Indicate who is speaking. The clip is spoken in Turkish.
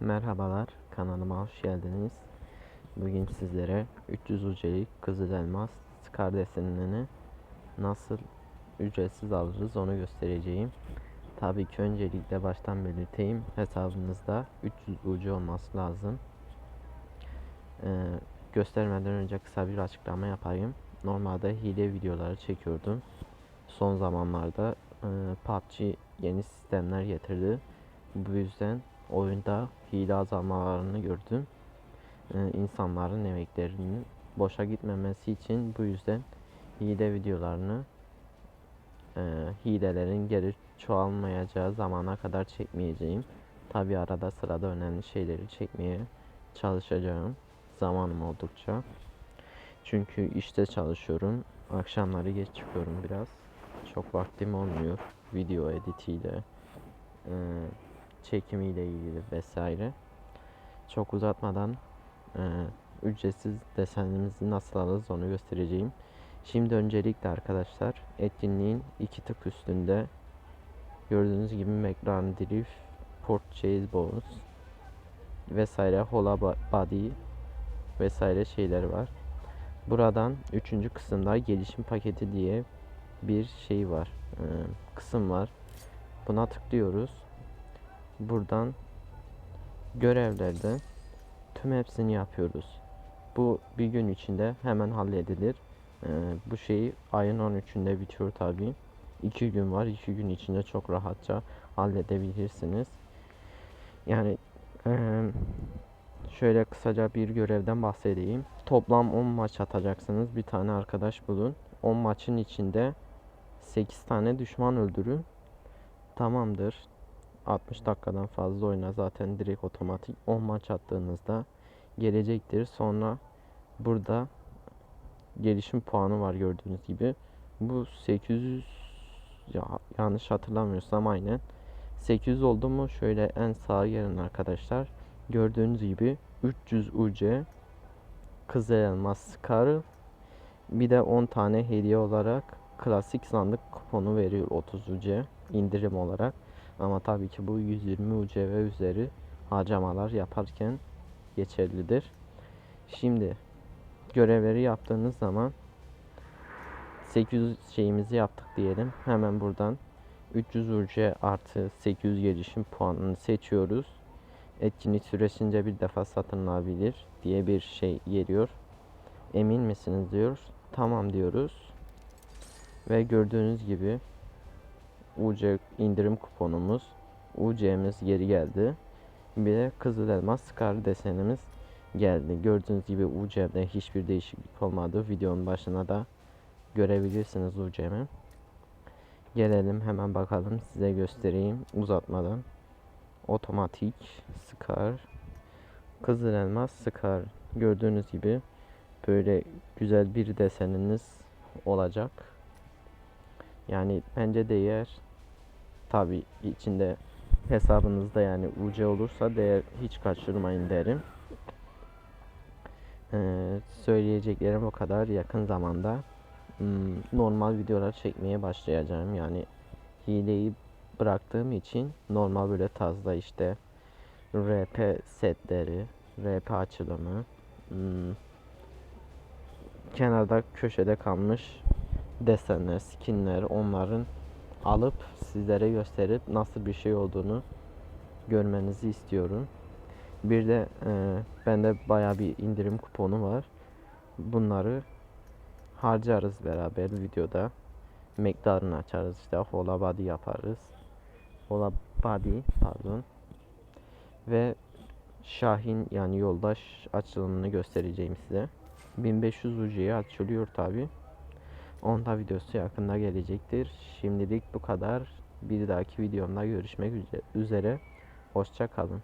Speaker 1: Merhabalar, kanalıma hoş geldiniz. Bugün sizlere 300 ucelik Kızıl Elmas Scar desenini nasıl ücretsiz alırız onu göstereceğim. Tabii ki öncelikle baştan belirteyim. Hesabınızda 300 ucu olması lazım. Ee, göstermeden önce kısa bir açıklama yapayım. Normalde hile videoları çekiyordum. Son zamanlarda e, PUBG yeni sistemler getirdi. Bu yüzden oyunda hile azalmalarını gördüm. Ee, insanların emeklerinin boşa gitmemesi için bu yüzden hile videolarını e, hilelerin geri çoğalmayacağı zamana kadar çekmeyeceğim. Tabi arada sırada önemli şeyleri çekmeye çalışacağım zamanım oldukça. Çünkü işte çalışıyorum. Akşamları geç çıkıyorum biraz. Çok vaktim olmuyor video editiyle. E, çekimiyle ilgili vesaire. Çok uzatmadan e, ücretsiz desenimizi nasıl alırız onu göstereceğim. Şimdi öncelikle arkadaşlar etkinliğin iki tık üstünde gördüğünüz gibi McLaren Drift, Purchase Bonus vesaire Hola Body vesaire şeyler var. Buradan üçüncü kısımda gelişim paketi diye bir şey var. E, kısım var. Buna tıklıyoruz buradan görevlerden tüm hepsini yapıyoruz. Bu bir gün içinde hemen halledilir. Ee, bu şeyi ayın 13'ünde bitiyor tabi. 2 gün var. 2 gün içinde çok rahatça halledebilirsiniz. Yani e, şöyle kısaca bir görevden bahsedeyim. Toplam 10 maç atacaksınız. Bir tane arkadaş bulun. 10 maçın içinde 8 tane düşman öldürün. Tamamdır. 60 dakikadan fazla oyna zaten direkt otomatik 10 maç attığınızda gelecektir. Sonra burada gelişim puanı var gördüğünüz gibi. Bu 800 ya yanlış hatırlamıyorsam aynen 800 oldu mu şöyle en sağa gelin arkadaşlar. Gördüğünüz gibi 300 UC Kızıl Elmas Scar bir de 10 tane hediye olarak klasik sandık kuponu veriyor 30 UC indirim olarak. Ama tabii ki bu 120 UC ve üzeri harcamalar yaparken geçerlidir. Şimdi görevleri yaptığınız zaman 800 şeyimizi yaptık diyelim. Hemen buradan 300 UC artı 800 gelişim puanını seçiyoruz. Etkinlik süresince bir defa satın alabilir diye bir şey geliyor. Emin misiniz diyor. Tamam diyoruz. Ve gördüğünüz gibi UC indirim kuponumuz. UC'miz geri geldi. Bir de Kızıl Elmas Scar desenimiz geldi. Gördüğünüz gibi UC'de hiçbir değişiklik olmadı. Videonun başına da görebilirsiniz UC'mi. Gelelim hemen bakalım size göstereyim uzatmadan. Otomatik Scar Kızıl Elmas Scar gördüğünüz gibi böyle güzel bir deseniniz olacak. Yani bence değer tabi içinde hesabınızda yani UC olursa değer hiç kaçırmayın derim. Ee, söyleyeceklerim o kadar yakın zamanda hmm, normal videolar çekmeye başlayacağım yani hileyi bıraktığım için normal böyle tarzda işte RP setleri, RP açılımı, hmm, kenarda köşede kalmış desenler, skinler onların alıp sizlere gösterip nasıl bir şey olduğunu görmenizi istiyorum. Bir de e, bende baya bir indirim kuponu var. Bunları harcarız beraber videoda. Miktarını açarız işte hola body yaparız. Hola body pardon. Ve Şahin yani yoldaş açılımını göstereceğim size. 1500 UC'ye açılıyor tabi. Onda videosu yakında gelecektir. Şimdilik bu kadar. Bir dahaki videomda görüşmek üzere. Hoşça kalın.